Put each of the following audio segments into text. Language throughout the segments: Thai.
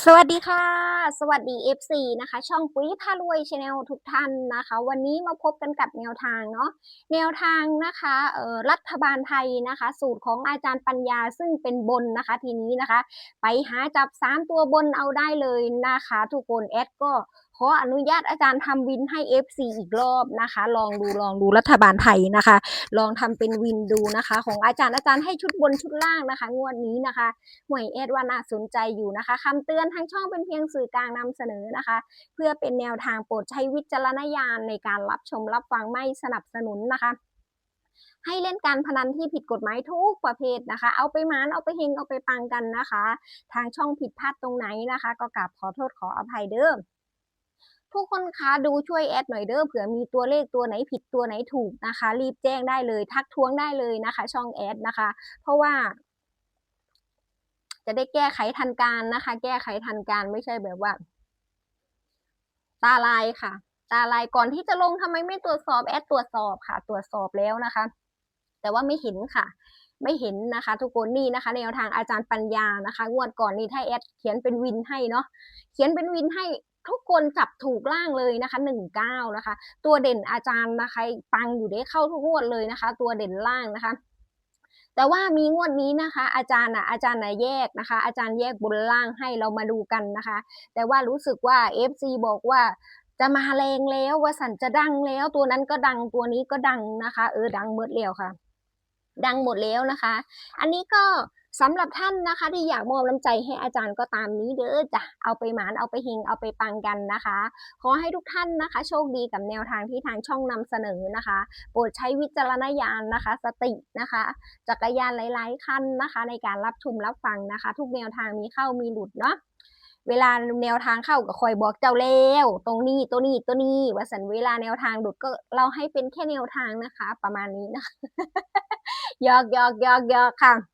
สวัสดีค่ะ สวัสดี FC นะคะ ช่องปุ๋ยพารวยชาแนลทุกท่านนะคะ วันนี้มาพบกันกับแนวทางเนาะแนวทางนะคะเอ่อรัฐบาลไทยนะคะ สูตรของอาจารย์ปัญญาซึ่งเป็นบนนะคะทีนี้นะคะ ไปหาจับ 3 ตัวบนเอาได้เลยนะคะ ทุกคนแอดก็ขออนุญาตอาจารย์ทำวินให้ FC อีกรอบนะคะ ลองดูลองดูรัฐบาลไทยนะคะ ลองทำเป็นวินดูนะคะ ของอาจารย์อาจารย์ให้ชุดบนชุดล่างนะคะ งวดนี้นะคะหวยเอดว่าน่าสนใจอยู่นะคะคำเตือนทางช่องเป็นเพียงสื่อกลางนำเสนอนะคะ เพื่อเป็นแนวทางโปรดใช้วิจารณญาณในการรับชมรับฟังไม่สนับสนุนนะคะให้เล่นการพนันที่ผิดกฎหมายทุกประเภทนะคะ เอาไปมาน เอาไปเฮง เอาไปปังกันนะคะ ทางช่องผิดพลาดตรงไหนนะคะ ก็กราบขอโทษขออภัยเด้อ ทุกคนคะดูช่วยแอดหน่อยเด้อเผื่อมีตัวเลขตัวไหนผิดตัวไหนถูกนะคะ รีบแจ้งได้เลย ทักท้วงได้เลยนะคะ ช่องแอดนะคะ เพราะว่า จะได้แก้ไขทันการนะคะ แก้ไขทันการไม่ใช่แบบว่า ตาลายค่ะ ตาลายก่อนที่จะลงทำไมไม่ตรวจสอบแอดตรวจสอบค่ะ ตรวจสอบแล้วนะคะ แต่ว่าไม่เห็นค่ะไม่เห็นนะคะ ทุกคนนี่นะคะแนวทางอาจารย์ปัญญานะคะ งวดก่อนนี้ถ้าแอดเขียนเป็นวินให้เนาะเขียนเป็นวินให้ ทุกคนจับถูกล่างเลยนะคะหนึ่งเก้านะคะ ตัวเด่นอาจารย์นะคะปังอยู่ได้เข้าทุกงวดเลยนะคะ ตัวเด่นล่างนะคะแต่ว่ามีงวดนี้นะคะ อาจารย์อะอาจารย์นะแยกนะคะ อาจารย์แยกบนล่างให้เรามาดูกันนะคะ แต่ว่ารู้สึกว่า FC บอกว่าจะมาแรงแล้วว่าสันจะดังแล้ว ตัวนั้นก็ดังตัวนี้ก็ดังนะคะ เออดังหมดแล้วค่ะ ดังหมดแล้วนะคะ อันนี้ก็ สำหรับท่านนะคะ ที่อยากมอบน้ำใจให้อาจารย์ก็ตามนี้เด้อจ้ะเอาไปหมานเอาไปเฮงเอาไปปังกันนะคะ ขอให้ทุกท่านนะคะ โชคดีกับแนวทางที่ทางช่องนำเสนอนะคะ โปรดใช้วิจารณญาณนะคะ สตินะคะ จักรยานหลาย ๆ คันนะคะ ในการรับชมรับฟังนะคะ ทุกแนวทางมีเข้ามีหลุดเนาะเวลาแนวทางเข้าก็คอยบอกเจ้าแล้วตรงนี้ตัวนี้ตัวนี้ว่าสันเวลาแนวทางหลุดก็เราให้เป็นแค่แนวทางนะคะ ประมาณนี้นะหยอกหยอกหยอกหยอกค่ะ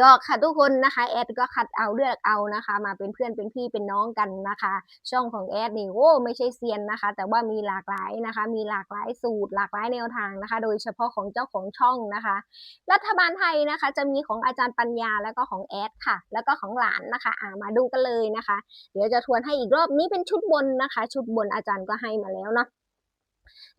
ยอกค่ะทุกคนนะคะแอดก็คัดเอาเลือกเอานะคะ มาเป็นเพื่อนเป็นพี่เป็นน้องกันนะคะ ช่องของแอดนี่โอ้ไม่ใช่เซียนนะคะ แต่ว่ามีหลากหลายนะคะ มีหลากหลายสูตรหลากหลายแนวทางนะคะ โดยเฉพาะของเจ้าของช่องนะคะ รัฐบาลไทยนะคะ จะมีของอาจารย์ปัญญาแล้วก็ของแอดค่ะ แล้วก็ของหลานนะคะอ่ามาดูกันเลยนะคะ เดี๋ยวจะทวนให้อีกรอบนี้เป็นชุดบนนะคะ ชุดบนอาจารย์ก็ให้มาแล้วเนาะ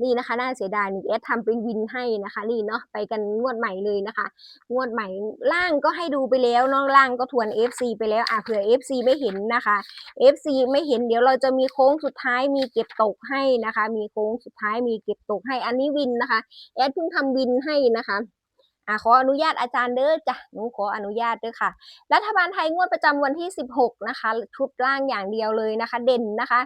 นี่นะคะน่าเสียดายนี่เอสทำเป็นวินให้นะคะนี่เนาะไปกันงวดใหม่เลยนะคะ งวดใหม่ล่างก็ให้ดูไปแล้วเนาะล่างก็ทวน FC ไปแล้วอะเผื่อ FC ไม่เห็นนะคะ FC ไม่เห็นเดี๋ยวเราจะมีโค้งสุดท้ายมีเก็บตกให้นะคะ มีโค้งสุดท้ายมีเก็บตกให้อันนี้วินนะคะแอดเพิ่งทำวินให้นะคะอะขออนุญาตอาจารย์เด้อจ้ะหนูขออนุญาตเด้อค่ะ รัฐบาลไทยงวดประจำวันที่ 16 นะคะ ชุดล่างอย่างเดียวเลยนะคะ เด่นนะคะ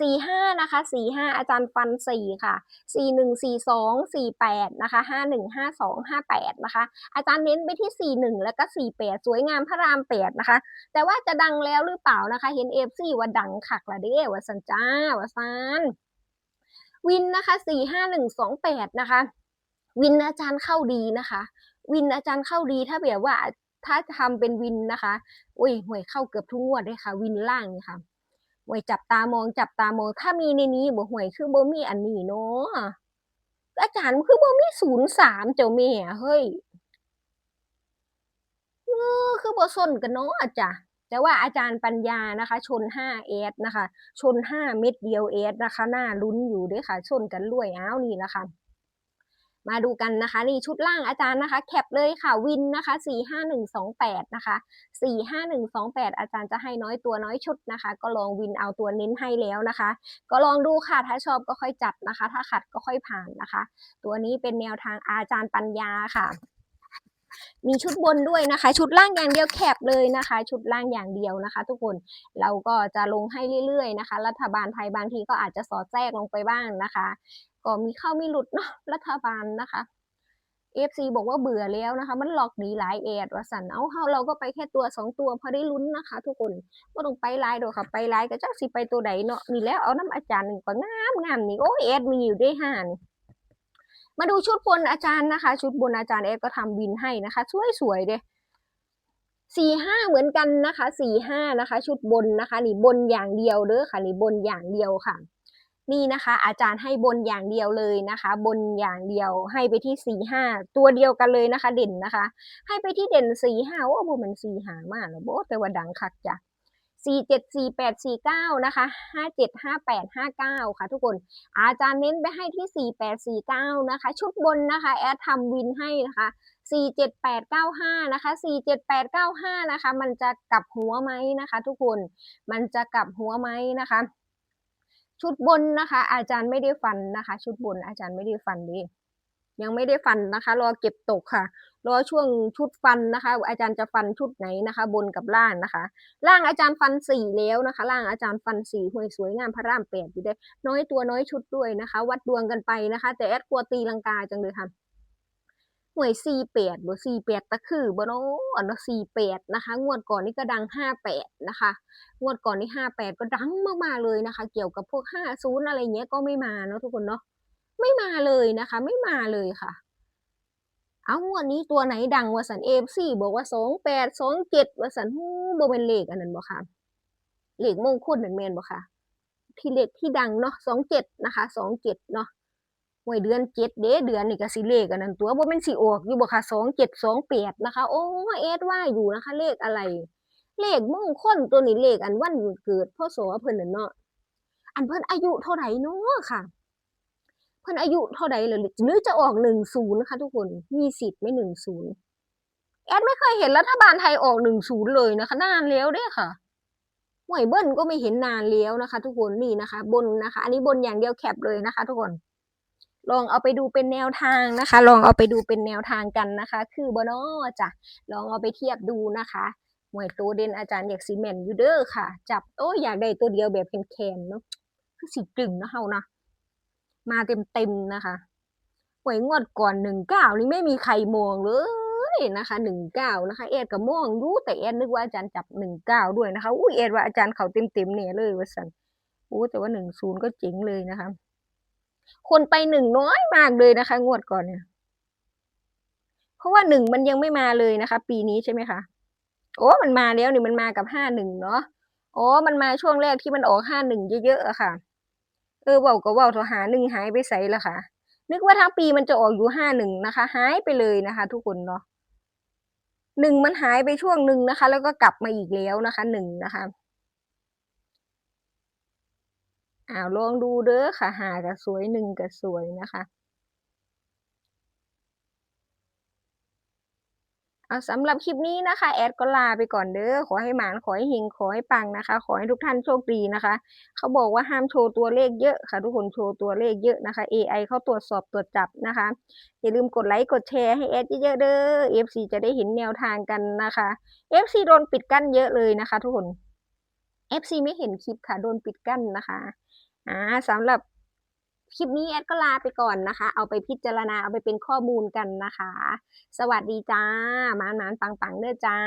สี่ห้านะคะสี่ห้าอาจารย์ฟันสี่ค่ะสี่หนึ่งสี่สองสี่แปดนะคะห้าหนึ่งห้าสองห้าแปดนะคะ อาจารย์เน้นไปที่สี่หนึ่งแล้วก็สี่แปดสวยงามพระรามแปดนะคะ แต่ว่าจะดังแล้วหรือเปล่านะคะ เห็นเอฟซีว่าดังคักละเด้ว่าสันจ้าว่าซันวินนะคะสี่ห้าหนึ่งสองแปดนะคะ วินอาจารย์เข้าดีนะคะ วินอาจารย์เข้าดีถ้าแบบว่าถ้าทำเป็นวินนะคะ อุ้ยหวยเข้าเกือบทุกงวดเลยค่ะ วินล่างนี่ค่ะ หวยจับตามองจับตามอง ถ้ามีในนี้บ่หวยคือบ่มีอันนี้เนาะอาจารย์คือบ่มีศูนย์สามเจ้าแม่เฮ้ยเออคือบ่ส้นกันเนาะอาจารย์แต่ว่าอาจารย์ปัญญานะคะ ชนห้าเอสนะคะ ชนห้าเม็ดเดียวเอสนะคะ หน้าลุ้นอยู่ด้วยค่ะ ชนกันรวยอ้าวนี่นะคะ มาดูกันนะคะนี่ชุดล่างอาจารย์นะคะ แคปเลยค่ะวินนะคะสี่ห้าหนึ่งสองแปดนะคะสี่ห้าหนึ่งสองแปดอาจารย์จะให้น้อยตัวน้อยชุดนะคะ ก็ลองวินเอาตัวเน้นให้แล้วนะคะ ก็ลองดูค่ะถ้าชอบก็ค่อยจัดนะคะ ถ้าขัดก็ค่อยผ่านนะคะ ตัวนี้เป็นแนวทางอาจารย์ปัญญาค่ะ มีชุดบนด้วยนะคะ ชุดล่างอย่างเดียวแคบเลยนะคะ ชุดล่างอย่างเดียวนะคะ ทุกคนเราก็จะลงให้เรื่อยๆนะคะ รัฐบาลไทยบางทีก็อาจจะสอดแทรกลงไปบ้างนะคะ ก็มีเข้ามีหลุดเนาะรัฐบาลนะคะ FC บอกว่าเบื่อแล้วนะคะ มันหลอกหนีหลายแอดว่าสันเอาเฮาเราก็ไปแค่ตัวสองตัวพอได้ลุ้นนะคะ ทุกคนก็ต้องไปไลน์ดอกค่ะไปไลน์ก็จักสิไปตัวใดเนาะนี่แล้วเอาน้ำอาจารย์หนึ่งก็งามงามนี่โอ้ยแอดมีอยู่ได้ห่าน มาดูชุดบนอาจารย์นะคะ ชุดบนอาจารย์แอดก็ทำวินให้นะคะสวยสวยเด้สี่ห้าเหมือนกันนะคะสี่ห้านะคะ ชุดบนนะคะนี่บนอย่างเดียวเด้อค่ะนี่บนอย่างเดียวค่ะ นี่นะคะ อาจารย์ให้บนอย่างเดียวเลยนะคะ บนอย่างเดียวให้ไปที่สี่ห้าตัวเดียวกันเลยนะคะ เด่นนะคะ ให้ไปที่เด่นสี่ห้าโอ้โหมันสี่หามากเลยโบแต่ว่าดังคักจ้ะ สี่เจ็ดสี่แปดสี่เก้านะคะห้าเจ็ดห้าแปดห้าเก้าค่ะทุกคน อาจารย์เน้นไปให้ที่สี่แปดสี่เก้านะคะ ชุดบนนะคะ แอดทำวินให้นะคะสี่เจ็ดแปดเก้าห้านะคะสี่เจ็ดแปดเก้าห้านะคะ มันจะกลับหัวไหมนะคะ ทุกคน มันจะกลับหัวไหมนะคะ ชุดบนนะคะ อาจารย์ไม่ได้ฟันนะคะ ชุดบนอาจารย์ไม่ได้ฟันดิ ยังไม่ได้ฟันนะคะ รอเก็บตกค่ะ รอช่วงชุดฟันนะคะ อาจารย์จะฟันชุดไหนนะคะ บนกับล่างนะคะ ล่างอาจารย์ฟันสี่แล้วนะคะ ล่างอาจารย์ฟันสี่ห่วยสวยงามพระรามแปดอยู่ได้น้อยตัวน้อยชุดด้วยนะคะ วัดดวงกันไปนะคะ แต่แอดกลัวตีลังกาจังเลยค่ะหน่วยสี่แปดบ่สี่แปดตะคือบ่เนาะเนาะสี่แปดนะคะ งวดก่อนนี่ก็ดังห้าแปดนะคะ งวดก่อนนี่ห้าแปดก็ดังมากๆเลยนะคะ เกี่ยวกับพวกห้าศูนย์อะไรเงี้ยก็ไม่มาเนาะทุกคนเนาะ ไม่มาเลยนะคะ ไม่มาเลยค่ะ เอางวดนี้ตัวไหนดังวะสันเอฟซี่บอกว่าสองแปดสองเจ็ดวะสันฮู้บเป็นเลขอันนั้นบ่ค่ะเลขมงคลนั่นแม่นบ่ค่ะ ที่เลขที่ดังเนาะสองเจ็ดนะคะสองเจ็ดเนาะหวยเดือนเจ็ดเด้เดือนนี่ก็สิเลขอันนั้นตัวบ่แม่นสิออกอยู่บ่ค่ะสองเจ็ดสองแปดนะคะ โอ้เอสว่าอยู่นะคะ เลขอะไร เลขมงคลตัวนี้เลขอันวันเกิดพ่อโสเพิ่นน่ะเนาะอันเพิ่นอายุเท่าไหร่เนาะค่ะ เพิ่นอายุเท่าใดเลยหรือจะออกหนึ่งศูนย์นะคะทุกคนมีสิทธิ์ไม่หนึ่งศูนย์แอดไม่เคยเห็นรัฐบาลไทยออกหนึ่งศูนย์เลยนะคะนานแล้วเด้อค่ะหวยเบิ้ลก็ไม่เห็นนานแล้วนะคะ ทุกคนนี่นะคะ บนนะคะ อันนี้บนอย่างเดียวแคปเลยนะคะ ทุกคนลองเอาไปดูเป็นแนวทางนะคะ ลองเอาไปดูเป็นแนวทางกันนะคะ คือบนอจ้ะลองเอาไปเทียบดูนะคะหวยตัวเด่นอาจารย์อยากซีเมนต์ยูเด้อค่ะ จับโอ้อยากได้ตัวเดียวแบบแคนๆเนาะคือสิกึ่งนะเฮานะ มาเต็มๆนะคะหวยงวดก่อนหนึ่งเก้านี่ไม่มีใครมองเลยนะคะหนึ่งเก้านะคะเอ็ดก็มองดูแต่เอ็ดนึกว่าอาจารย์จับหนึ่งเก้าด้วยนะคะอุ้ยเอ็ดว่าอาจารย์เขาเต็มๆเนี่ยเลยว่าสันอู้แต่ว่าหนึ่งศูนย์ก็เจ๋งเลยนะคะ คนไปหนึ่งน้อยมากเลยนะคะ งวดก่อนเนี่ย เพราะว่าหนึ่งมันยังไม่มาเลยนะคะ ปีนี้ใช่ไหมคะโอ้มันมาแล้วนี่มันมากับห้าหนึ่งเนาะโอ้มันมาช่วงแรกที่มันออกห้าหนึ่งเยอะๆอะค่ะ เออเว้าก็เว้าโทรหาหนึ่งหายไปใส่ละค่ะ นึกว่าทั้งปีมันจะออกอยู่ห้าหนึ่งนะคะ หายไปเลยนะคะ ทุกคนเนาะหนึ่งมันหายไปช่วงหนึ่งนะคะ แล้วก็กลับมาอีกแล้วนะคะหนึ่งนะคะอ้าวลองดูเด้อค่ะหากับสวยหนึ่งกับสวยนะคะ เอาสำหรับคลิปนี้นะคะ แอดก็ลาไปก่อนเด้อขอให้หมานขอให้เฮงขอให้ปังนะคะ ขอให้ทุกท่านโชคดีนะคะ เขาบอกว่าห้ามโชว์ตัวเลขเยอะค่ะ ทุกคนโชว์ตัวเลขเยอะนะคะ AI เขาตรวจสอบตรวจจับนะคะ อย่าลืมกดไลค์กดแชร์ให้แอดเยอะๆเด้อ FC จะได้เห็นแนวทางกันนะคะ FC โดนปิดกั้นเยอะเลยนะคะ ทุกคน FC ไม่เห็นคลิปค่ะโดนปิดกั้นนะคะอ่าสำหรับ คลิปนี้แอดก็ลาไปก่อนนะคะ เอาไปพิจารณาเอาไปเป็นข้อมูลกันนะคะ สวัสดีจ้าหมานๆปังๆเด้อจ้า